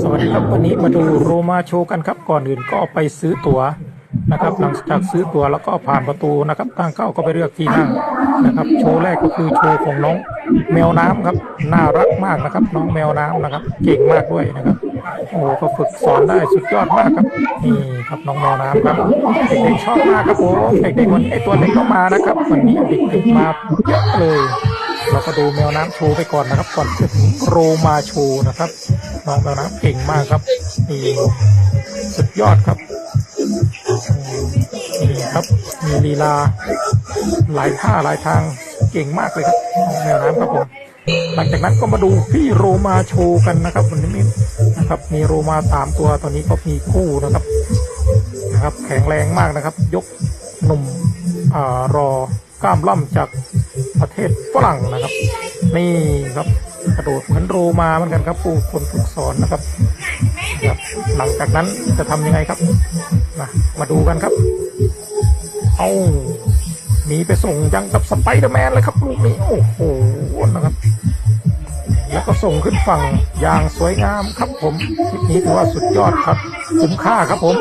สวัสดีครับวันนี้มาดูโรมาโชว์กันครับก่อนอื่นก็ไปซื้อตั๋วนะครับหลังจากซื้อตั๋วแล้วก็ผ่านประตูนะครับทางเข้าก็ไปเลือกที่นั่งนะครับ โชว์แรกก็คือโชว์ของน้องแมวน้ำครับน่ารักมากนะครับ น้องแมวน้ำนะครับ เก่งมากด้วยนะครับโอ้โหก็ฝึกสอนได้สุดยอดมากครับนี่ครับน้องแมวน้ำครับเด็กๆชอบมากครับผมเด็กๆวันไอตัวเล็กก็มานะครับ วันนี้เด็กๆมาเยอะเลย เราก็ดูแมวน้ำโชว์ไปก่อนนะครับ ก่อนจะถึงโรมาโชว์นะครับน้องแมวน้ำเก่งมากครับนี่สุดยอดครับนี่ครับมีลีลา หลายท่าหลายทางเก่งมากเลยครับน้องแมวน้ำครับผมหลังจากนั้นก็มาดูพี่โรมาโชว์กันนะครับวันนี้นะครับ มีโรมาสามตัวตอนนี้ก็มีคู่นะครับนะครับ แข็งแรงมากนะครับ ยกหนุ่มอรอกล้ามล่ำจาก ประเทศฝรั่งนะครับ นี่ครับกระโดดเหมือนโรมาเหมือนกันครับผู้คนฝึกสอนนะครับครับ หลังจากนั้นจะทำยังไงครับนะมาดูกันครับ เอาหนีไปส่งยังกับสไปเดอร์แมนเลยครับลูกนี้โอ้โหนะครับ แล้วก็ส่งขึ้นฝั่งอย่างสวยงามครับผมคลิปนี้ถือว่าสุดยอดครับ คุ้มค่าครับผม